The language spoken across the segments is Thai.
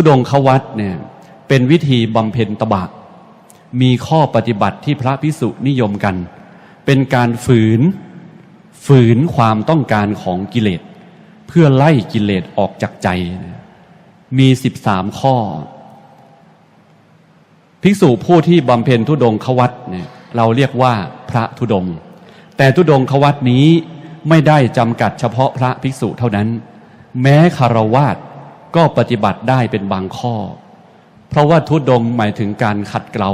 ทุดงควัตเนี่ยเป็นวิธีบำเพ็ญตบะ มีข้อปฏิบัติที่พระพิสุนิยมกัน เป็นการฝืนฝืนความต้องการของกิเลส เพื่อไล่กิเลสออกจากใจ มีสิบสามข้อ ภิกษุผู้ที่บำเพ็ญทุดงควัตเนี่ยเราเรียกว่าพระทุดง แต่ทุดงควัตนี้ไม่ได้จำกัดเฉพาะพระภิกษุเท่านั้น แม้คารวาส ก็ปฏิบัติได้เป็นบางข้อ เพราะว่าทุดงหมายถึงการขัดเกลา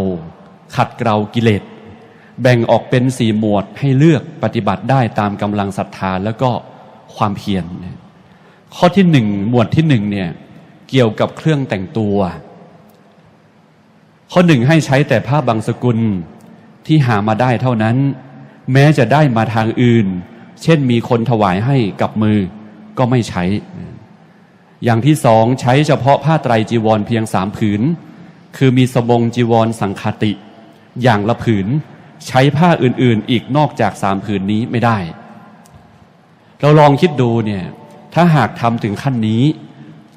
ขัดเกลากิเลส แบ่งออกเป็นสี่หมวดให้เลือกปฏิบัติได้ตามกำลังศรัทธาแล้วก็ความเพียรข้อที่หนึ่งหมวดที่หนึ่งเนี่ยเกี่ยวกับเครื่องแต่งตัว ข้อหนึ่งให้ใช้แต่ผ้าบางสกุลที่หามาได้เท่านั้น แม้จะได้มาทางอื่น เช่นมีคนถวายให้กับมือก็ไม่ใช้ อย่างที่สองใช้เฉพาะผ้าไตรจีวรเพียงสามผืน คือมีสบงจีวรสังคติ อย่างละผืน ใช้ผ้าอื่นๆ อีกนอกจากสามผืนนี้ไม่ได้ เราลองคิดดูเนี่ยถ้าหากทำถึงขั้นนี้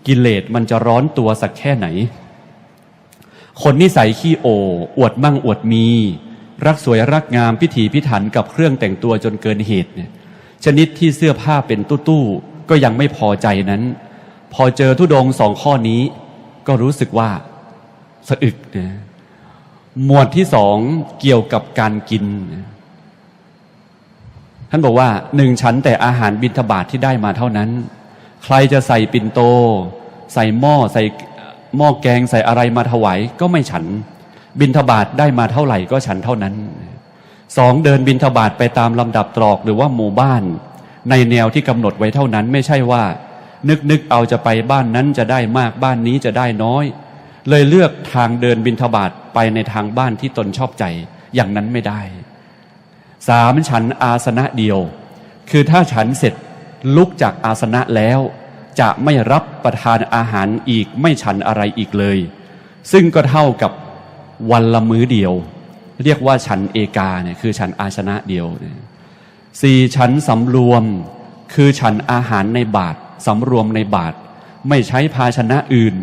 กิเลสมันจะร้อนตัวสักแค่ไหน คนนิสัยขี้โออวดมั่งอวดมี รักสวยรักงามพิถีพิถันกับเครื่องแต่งตัวจนเกินเหตุเนี่ยชนิดที่เสื้อผ้าเป็นตู้ๆก็ยังไม่พอใจนั้น พอเจอทุดงสองข้อนี้ ก็รู้สึกว่าสะอึกนะหมวดที่สองเกี่ยวกับการกิน ท่านบอกว่าหนึ่งชั้นแต่อาหารบิณฑบาตทที่ได้มาเท่านั้น ใครจะใส่ปิ่นโต ใส่หม้อใส่หม้อแกงใส่อะไรมาถวายก็ไม่ฉัน บิณฑบาตได้มาเท่าไหร่ก็ฉันเท่านั้นสองเดินบิณฑบาตไปตามลำดับตรอกหรือว่าหมู่บ้าน ในแนวที่กำหนดไว้เท่านั้นไม่ใช่ว่า นึกนึกเอาจะไปบ้านนั้นจะได้มากบ้านนี้จะได้น้อย เลยเลือกทางเดินบิณฑบาตไปในทางบ้านที่ตนชอบใจอย่างนั้นไม่ได้สามฉันอาสนะเดียว คือถ้าฉันเสร็จลุกจากอาสนะแล้ว จะไม่รับประทานอาหารอีกไม่ฉันอะไรอีกเลย ซึ่งก็เท่ากับวันละมื้อเดียว เรียกว่าฉันเอกาเนี่ยคือฉันอาสนะเดียวสี่ฉันสำรวม คือฉันอาหารในบาท สำรวมในบาทไม่ใช้ภาชนะอื่น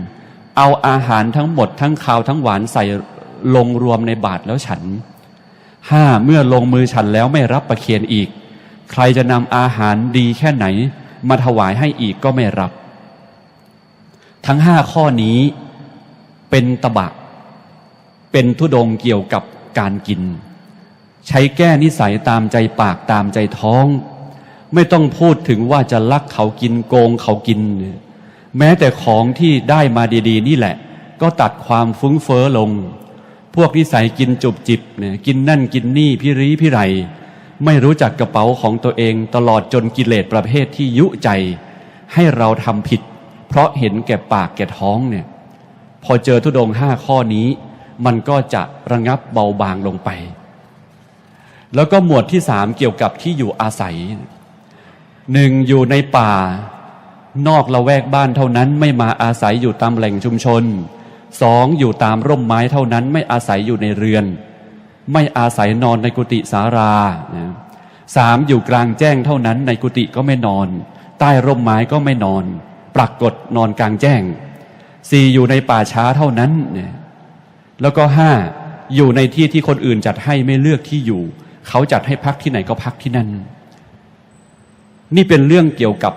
เอาอาหารทั้งหมดทั้งคาวทั้งหวานใส่ลงรวมในบาทแล้วฉันห้าเมื่อลงมือฉันแล้วไม่รับประเคียนอีก ใครจะนำอาหารดีแค่ไหน มาถวายให้อีกก็ไม่รับ ทั้งห้าข้อนี้เป็นตบะ เป็นทุดงเกี่ยวกับการกิน ใช้แก้นิสัยตามใจปากตามใจท้อง ไม่ต้องพูดถึงว่าจะลักเขากินโกงเขากิน แม้แต่ของที่ได้มาดีๆ นี่แหละ ก็ตัดความฟุ้งเฟ้อลง พวกนิสัยกินจุบจิบเนี่ยกินนั่นกินนี่พิรีพิไร ไม่รู้จักกระเป๋าของตัวเองตลอดจนกิเลสประเภทที่ยุใจ ให้เราทำผิด เพราะเห็นแก่ปากแก่ท้องเนี่ยพอเจอทุดงห้าข้อนี้ มันก็จะระงับเบาบางลงไป แล้วก็หมวดที่สามเกี่ยวกับที่อยู่อาศัย หนึ่งอยู่ในป่า นอกละแวกบ้านเท่านั้นไม่มาอาศัยอยู่ตามแหล่งชุมชนสองอยู่ตามร่มไม้เท่านั้นไม่อาศัยอยู่ในเรือน ไม่อาศัยนอนในกุฏิสารานะสามอยู่กลางแจ้งเท่านั้นในกุฏิก็ไม่นอน ใต้ร่มไม้ก็ไม่นอน ปรากฏนอนกลางแจ้งสี่อยู่ในป่าช้าเท่านั้นแล้วก็ห้าอยู่ในที่ที่คนอื่นจัดให้ไม่เลือกที่อยู่ เขาจัดให้พักที่ไหนก็พักที่นั่น นี่เป็นเรื่องเกี่ยวกับ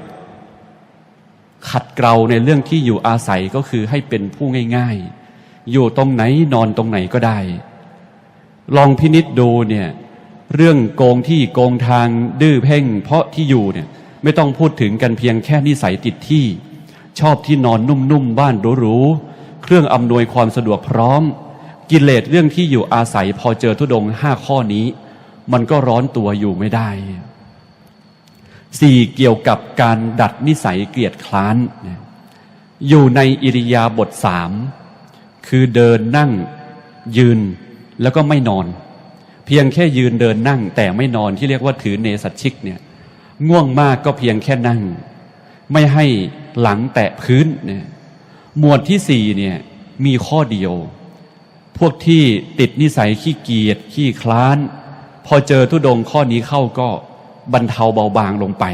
ขัดเกลาในเรื่องที่อยู่อาศัยก็คือให้เป็นผู้ง่าย ๆ อยู่ตรงไหนนอนตรงไหนก็ได้ ลองพินิษดูเนี่ยเรื่องโกงที่โกงทางดื้อเพ่ง เพราะที่อยู่เนี่ยไม่ต้องพูดถึงกันเพียงแค่นิสัยติดที่ ชอบที่นอนนุ่มๆบ้านหรูๆเครื่องอำนวยความสะดวกพร้อม กิเลสเรื่องที่อยู่อาศัยพอเจอทุดงห้าข้อนี้ มันก็ร้อนตัวอยู่ไม่ได้ สี่เกี่ยวกับการดัดนิสัยเกียดคร้าน อยู่ในอิริยาบถสามคือเดินนั่งยืนแล้วก็ไม่นอน เพียงแค่ยืนเดินนั่ง แต่ไม่นอนที่เรียกว่าถือเนสัชชิกเนี่ยง่วงมากก็เพียงแค่นั่ง ไม่ให้หลังแตะพื้นเนี่ยหมวดที่สี่เนี่ยมีข้อเดียว พวกที่ติดนิสัยขี้เกียจขี้คลาน พอเจอทุดงข้อนี้เข้าก็ บรรเทาเบาบางลงไป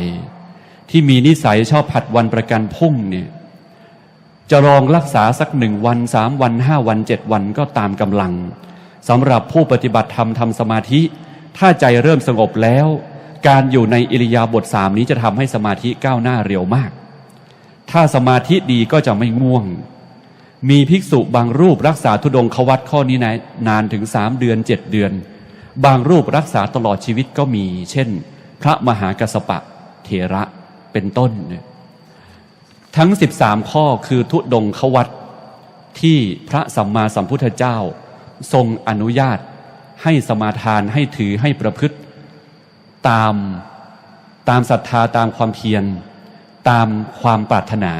ที่มีนิสัยชอบผัดวันประกันพรุ่งเนี่ยจะลองรักษาสักหนึ่งวันสามวันห้าวันเจ็ดวันก็ตามกำลังสำหรับผู้ปฏิบัติธรรมทำสมาธิ ถ้าใจเริ่มสงบแล้ว การอยู่ในอิริยาบถสามนี้จะทำให้สมาธิก้าวหน้าเร็วมาก ถ้าสมาธิดีก็จะไม่ง่วง มีภิกษุบางรูปรักษาทุดงควัตข้อนี้นานถึงสามเดือนเจ็ดเดือน บางรูปรักษาตลอดชีวิตก็มี เช่น พระมหากัสสปะเถระเป็นต้นเนี่ยทั้ง 13 ข้อคือทุดงควัตที่พระสัมมาสัมพุทธเจ้า ทรงอนุญาตให้สมาทานให้ถือให้ประพฤติ ตามตามศรัทธาตามความเพียร ตามความปรารถนา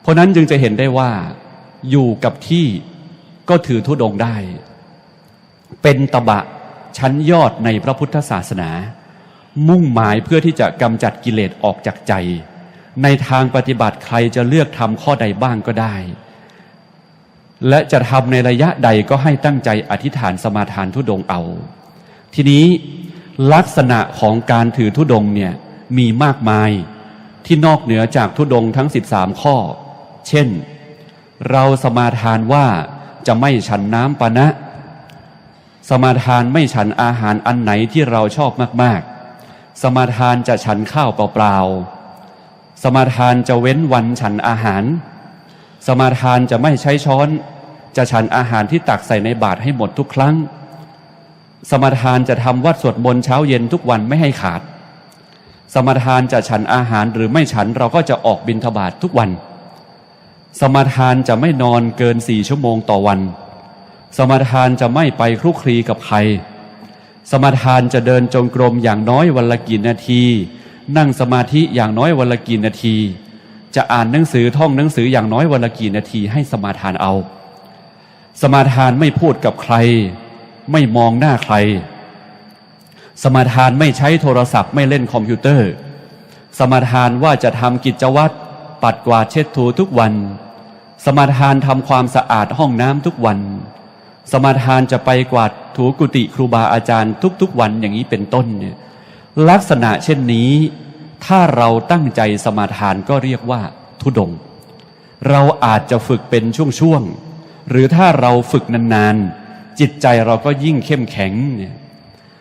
เพราะนั้นจึงจะเห็นได้ว่าอยู่กับที่ก็ถือทุดงได้ เป็นตบะชั้นยอดในพระพุทธศาสนา มุ่งหมายเพื่อที่จะกำจัดกิเลสออกจากใจ ในทางปฏิบัติใครจะเลือกทำข้อใดบ้างก็ได้ และจะทำในระยะใดก็ให้ตั้งใจอธิษฐานสมาทานทุดงค์เอา ทีนี้ลักษณะของการถือทุดงค์เนี่ยมีมากมายที่นอกเหนือจากทุดงค์ทั้ง 13 ข้อ เช่น เราสมาทานว่าจะไม่ฉันน้ำปานะ สมาทานไม่ฉันอาหารอันไหนที่เราชอบมากๆ สมาทานจะฉันข้าวเปล่าๆ สมาทานจะเว้นวันฉันอาหาร สมาทานจะไม่ใช้ช้อน จะฉันอาหารที่ตักใส่ในบาตรให้หมดทุกครั้ง สมาทานจะทำวัดสวดมนต์เช้าเย็นทุกวันไม่ให้ขาด สมาทานจะฉันอาหารหรือไม่ฉันเราก็จะออกบิณฑบาตทุกวัน สมาทานจะไม่นอนเกินสี่ชั่วโมงต่อวัน สมาทานจะไม่ไปคลุกคลีกับใคร สมาทานจะเดินจงกรมอย่างน้อยวันละกี่นาที นั่งสมาธิอย่างน้อยวันละกี่นาที จะอ่านหนังสือท่องหนังสืออย่างน้อยวันละกี่นาทีให้สมาทานเอา สมาทานไม่พูดกับใคร ไม่มองหน้าใคร สมาทานไม่ใช้โทรศัพท์ไม่เล่นคอมพิวเตอร์ สมาทานว่าจะทำกิจวัตรปัดกวาดเช็ดถูทุกวัน สมาทานทำความสะอาดห้องน้ำทุกวัน สมาทานจะไปกวาดถูกุฏิครูบาอาจารย์ ทุกๆวันอย่างนี้เป็นต้นเนี่ยลักษณะเช่นนี้ ถ้าเราตั้งใจสมาทานก็เรียกว่า ทุดง เราอาจจะฝึกเป็นช่วงๆหรือถ้าเราฝึกนานๆจิตใจเราก็ยิ่งเข้มแข็งเนี่ย